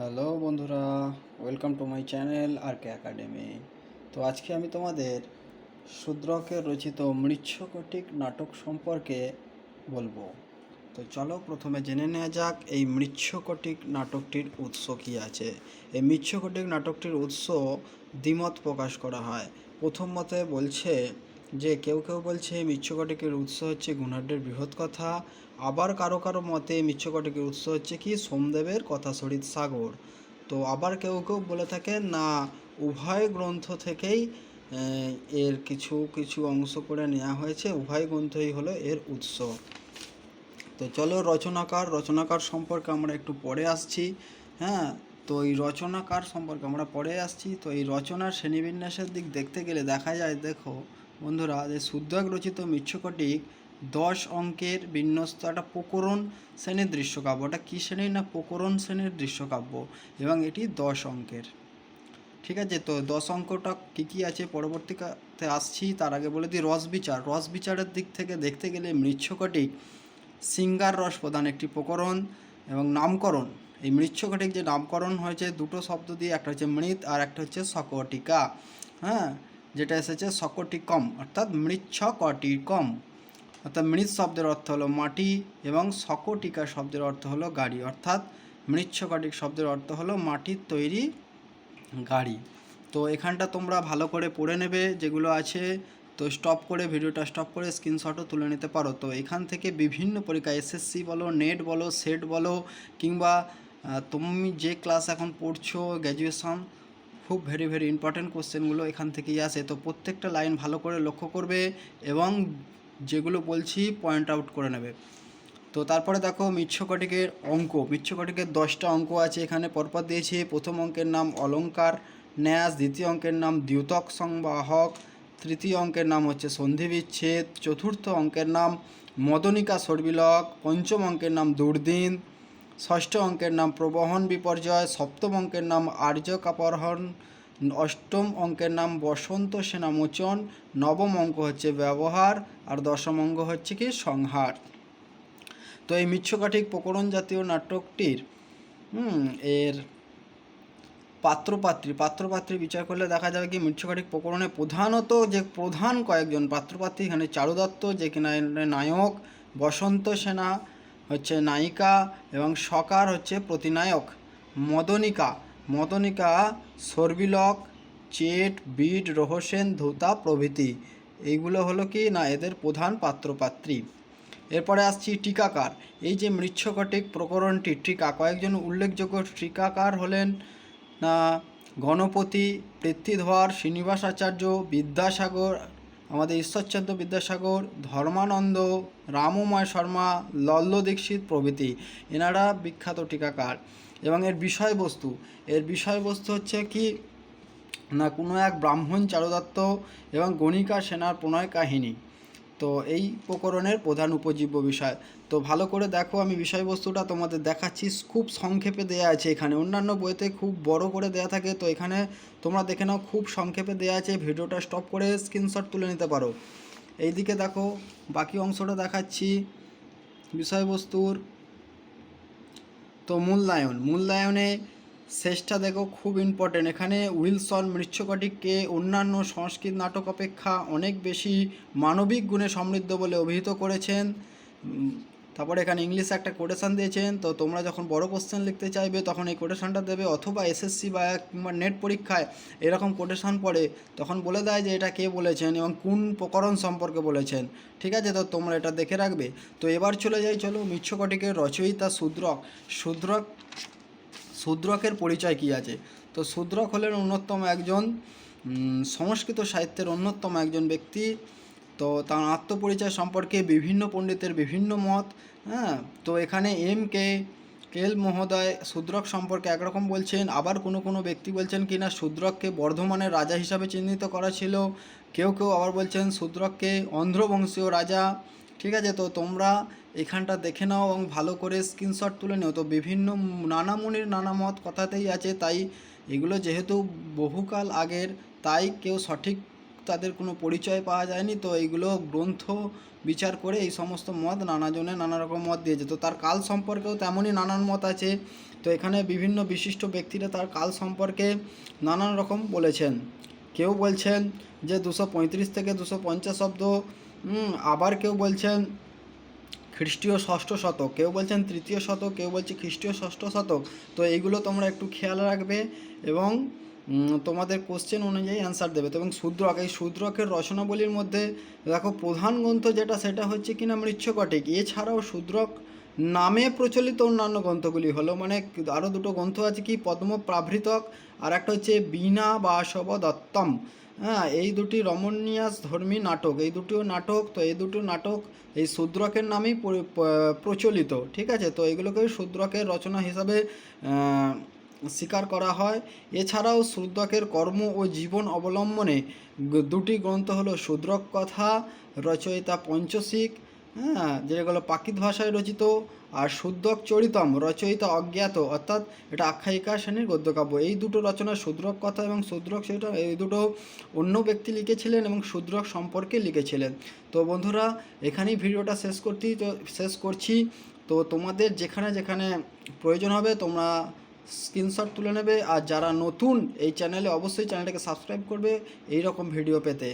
Hello বন্ধুরা, welcome to my channel R K academy. তো আজকে আমি তোমাদের শূদ্রকের রচিত মৃচ্ছকটিক নাটক সম্পর্কে বলব। তো চলো প্রথমে জেনে নেওয়া যাক, এই মৃচ্ছকটিক নাটকটির উৎস কী আছে? এই মৃচ্ছকটিক নাটকটির উৎস দ্বিমত প্রকাশ করা হয়। প্রথম মতে বলছে যে কেউ কেউ বলছে মৃচ্ছকটিকের উৎস হচ্ছে গুণাঢ্যের বৃহৎ কথা। আবার কারও কারও মতে মৃচ্ছকটিকের উৎস হচ্ছে কি, সোমদেবের কথা সরিত সাগর। তো আবার কেউ কেউ বলে থাকে না, উভয় গ্রন্থ থেকেই এর কিছু কিছু অংশ করে নেওয়া হয়েছে, উভয় গ্রন্থই হলো এর উৎস। তো চলো রচনাকার রচনাকার সম্পর্কে আমরা একটু পরে আসছি হ্যাঁ? তো এই রচনাকার সম্পর্কে আমরা পরে আসছি। তো এই রচনার শ্রেণীবিন্যাসের দিক দেখতে গেলে দেখা যায়, দেখো বন্ধুরা, যে শুদ্ধক রচিত মিচ্ছকটিক দশ অঙ্কের বিন্যস্ত একটা প্রকরণ শ্রেণির দৃশ্যকাব্য। ওটা কী শ্রেণির না প্রকরণ শ্রেণির দৃশ্যকাব্য? এবং এটি দশ অঙ্কের। ঠিক আছে? তো দশ অঙ্কটা কী কী আছে? পরবর্তীতে আসছি, তার আগে বলে দিই রস বিচার। রস বিচারের দিক থেকে দেখতে গেলে মৃচ্ছকটিক সিঙ্গার রস প্রদান একটি প্রকরণ এবং নামকরণ। এই মৃচ্ছকটিক যে নামকরণ হয়েছে, দুটো শব্দ দিয়ে, একটা হচ্ছে মৃৎ আর একটা হচ্ছে সকটিকা হ্যাঁ? যেটা এসেছে সকটিকম, অর্থাৎ মৃচ্ছকটিকম। অর্থাৎ মৃৎ শব্দের অর্থ হলো মাটি এবং সকটিকা শব্দের অর্থ হলো গাড়ি। অর্থাৎ মৃচ্ছকটিক শব্দের অর্থ হলো মাটির তৈরি গাড়ি। তো এখানটা তোমরা ভালো করে পড়ে নেবে যেগুলো আছে। তো স্টপ করে ভিডিওটা স্টপ করে স্ক্রিনশটও তুলে নিতে পারো। তো এখান থেকে বিভিন্ন পরীক্ষা এসএসসি বলো নেট বলো সেট বলো, কিংবা তুমি যে ক্লাস এখন পড়ছো গ্র্যাজুয়েশন খুব ভেরি ভেরি ইম্পর্ট্যান্ট কোশ্চেনগুলো এখান থেকেই আসে। তো প্রত্যেকটা লাইন ভালো করে লক্ষ্য করবে এবং যেগুলো বলছি পয়েন্ট আউট করে নেবে। তো তারপরে দেখো মিচ্ছকটিকের অঙ্ক। মিচ্ছকটিকের দশটা অঙ্ক আছে এখানে। পরপর দিয়েছে প্রথম অঙ্কের নাম অলঙ্কার, ন্যাস। দ্বিতীয় অঙ্কের নাম দ্যুতক সংবাহক। তৃতীয় অঙ্কের নাম হচ্ছে সন্ধিবিচ্ছেদ। চতুর্থ অঙ্কের নাম মদনিকা সর্বিলক। পঞ্চম অঙ্কের নাম দুর্দিন। ষষ্ঠ অঙ্কের নাম প্রবহন বিপর্যয়, সপ্তম অঙ্কের নাম আর্য কাপরহন অষ্টম অঙ্কের নাম বসন্ত সেনামোচন, নবম অঙ্ক হচ্ছে ব্যবহার, আর দশম অঙ্ক হচ্ছে কি সংহার। তো এই মিচ্ছকাঠিক প্রকরণ জাতীয় নাটকটির এর পাত্রপাত্রী পাত্রপাত্রী বিচার করলে দেখা যাবে কি মিচ্ছকাঠিক প্রকরণে প্রধানত যে প্রধান কয়েকজন পাত্রপাত্রী, এখানে চারুদত্ত, যে কিনা নায়ক, বসন্ত সেনা হচ্ছে নায়িকা এবং সকার হচ্ছে প্রতিনায়ক। মদনিকা মদনিকা সর্বিলক চেট, বিট, রহসেন, ধুতা, প্রভৃতি। এইগুলো হলো কি না, এদের প্রধান পাত্রপাত্রী। এরপরে আসছি টিকাকার। এই যে মৃচ্ছকটিক প্রকরণটি টিকা কয়েকজন উল্লেখযোগ্য টিকাকার হলেন, না, গণপতি, পৃথ্বীধর শ্রীনিবাস আচার্য বিদ্যাসাগর আমাদের ঈশ্বরচন্দ্র বিদ্যাসাগর, ধর্মানন্দ, রামময় শর্মা, লল্ল দীক্ষিত প্রভৃতি। এনারা বিখ্যাত টিকাকার। এবং এর বিষয়বস্তু এর বিষয়বস্তু হচ্ছে কি, না কোনো এক ব্রাহ্মণ চারুদত্ত এবং গণিকা সেনার প্রণয় কাহিনী। তো এই প্রকরণের প্রধান উপজীব্য বিষয়। তো ভালো করে দেখো, আমি বিষয়বস্তুটা তোমাদের দেখাচ্ছি। খুব সংক্ষেপে দেয়া আছে এখানে। অন্যান্য বইতে খুব বড় করে দেয়া থাকে, তো এখানে তোমরা দেখে নাও, খুব সংক্ষেপে দেয়া আছে। ভিডিওটা স্টপ করে স্ক্রিনশট তুলে নিতে পারো। এইদিকে দেখো, বাকি অংশটা দেখাচ্ছি। বিষয়বস্তুর, তো মূল্যায়ন। মূল্যায়নে শেষটা দেখো খুব ইম্পর্টেন্ট এখানে উইলসন মৃচ্ছকটিককে অন্যান্য সংস্কৃত নাটক অপেক্ষা অনেক বেশি মানবিক গুণে সমৃদ্ধ বলে অভিহিত করেছেন। তারপরে এখানে ইংলিশে একটা কোটেশন দিয়েছেন। তো তোমরা যখন বড় কোশ্চেন লিখতে চাইবে তখন এই কোটেশানটা দেবে। অথবা এসএসসি বা কিংবা নেট পরীক্ষায় এরকম কোটেশান পড়ে তখন বলে দেয় যে এটা কে বলেছেন এবং কোন প্রকরণ সম্পর্কে বলেছেন। ঠিক আছে? তো তোমরা এটা দেখে রাখবে। তো এবার চলে যাই, চলো মিচ্ছকটিকের রচয়িতা শূদ্রক শূদ্রক শূদ্রকের পরিচয় কী আছে? তো শূদ্রক হলেন অন্যতম একজন সংস্কৃত সাহিত্যের অন্যতম একজন ব্যক্তি। তো তার আত্মপরিচয় সম্পর্কে বিভিন্ন পণ্ডিতের বিভিন্ন মত হ্যাঁ? তো এখানে এম কে কেল মহোদয় শূদ্রক সম্পর্কে একরকম বলছেন। আবার কোনো কোনো ব্যক্তি বলছেন কি না শূদ্রককে বর্ধমানের রাজা হিসাবে চিহ্নিত করা ছিল। কেউ কেউ আবার বলছেন শূদ্রককে অন্ধ্রবংশীয় রাজা। ঠিক আছে? তো তোমরা এখানটা দেখে নাও এবং ভালো করে স্ক্রিনশট তুলে নিও। তো বিভিন্ন নানা মুনির নানা মত কথাতেই আছে, তাই এগুলো যেহেতু বহুকাল আগের, তাই কেউ সঠিক তাদের কোনো পরিচয় পাওয়া যায়নি। তো এইগুলো গ্রন্থ বিচার করে এই সমস্ত মত নানাজনে নানা রকম মত দিয়েছে। তো তার কাল সম্পর্কেও তেমনই নানান মত আছে। তো এখানে বিভিন্ন বিশিষ্ট ব্যক্তিরা তার কাল সম্পর্কে নানান রকম বলেছেন। কেউ বলছেন যে দুশো থেকে দুশো পঞ্চাশ অব্দ আবার কেউ বলছেন খ্রিস্টীয় ষষ্ঠ শতক, কেউ বলছেন তৃতীয় শতক, কেউ বলছে খ্রিস্টীয় ষষ্ঠ শতক। তো এইগুলো তোমরা একটু খেয়াল রাখবে এবং তোমাদের কোশ্চেন অনুযায়ী অ্যান্সার দেবে। তো এবং শূদ্রক, এই শূদ্রকের রচনাবলীর মধ্যে দেখো প্রধান গ্রন্থ যেটা, সেটা হচ্ছে কিনা মৃচ্ছকটিক। এছাড়াও শূদ্রক নামে প্রচলিত অন্যান্য গ্রন্থগুলি হলো মানে আরও দুটো গ্রন্থ আছে কি? পদ্ম প্রাভৃতক আর একটা হচ্ছে বীণা বা দত্তম হ্যাঁ এই দুটি রমণীয়াস ধর্মী নাটক, এই দুটিও নাটক, তো এই দুটো নাটক এই শূদ্রকের নামেই প্রচলিত, ঠিক আছে? তো এগুলোকে শূদ্রকের রচনা হিসাবে স্বীকার করা হয়। এছাড়াও শূদ্রকের কর্ম ও জীবন অবলম্বনে দুটি গ্রন্থ হলো শূদ্রক কথা রচয়িতা পঞ্চশিক হ্যাঁ যেগুলো পাকিত ভাষায় রচিত আর শুদ্ধক চরিতম রচয়িতা অজ্ঞাত, অর্থাৎ এটা আখ্যায়িকা শ্রেণির গদ্যকাব্য। এই দুটো রচনা শূদ্রক কথা এবং শূদ্রক চরিতম এই দুটো অন্য ব্যক্তি লিখেছিলেন এবং শূদ্রক সম্পর্কে লিখেছিলেন। তো বন্ধুরা, এখানেই ভিডিওটা শেষ করতেই তো শেষ করছি। তো তোমাদের যেখানে যেখানে প্রয়োজন হবে তোমরা স্ক্রিনশট তুলে নেবে। আর যারা নতুন এই চ্যানেলে অবশ্যই চ্যানেলটাকে সাবস্ক্রাইব করবে এই রকম ভিডিও পেতে।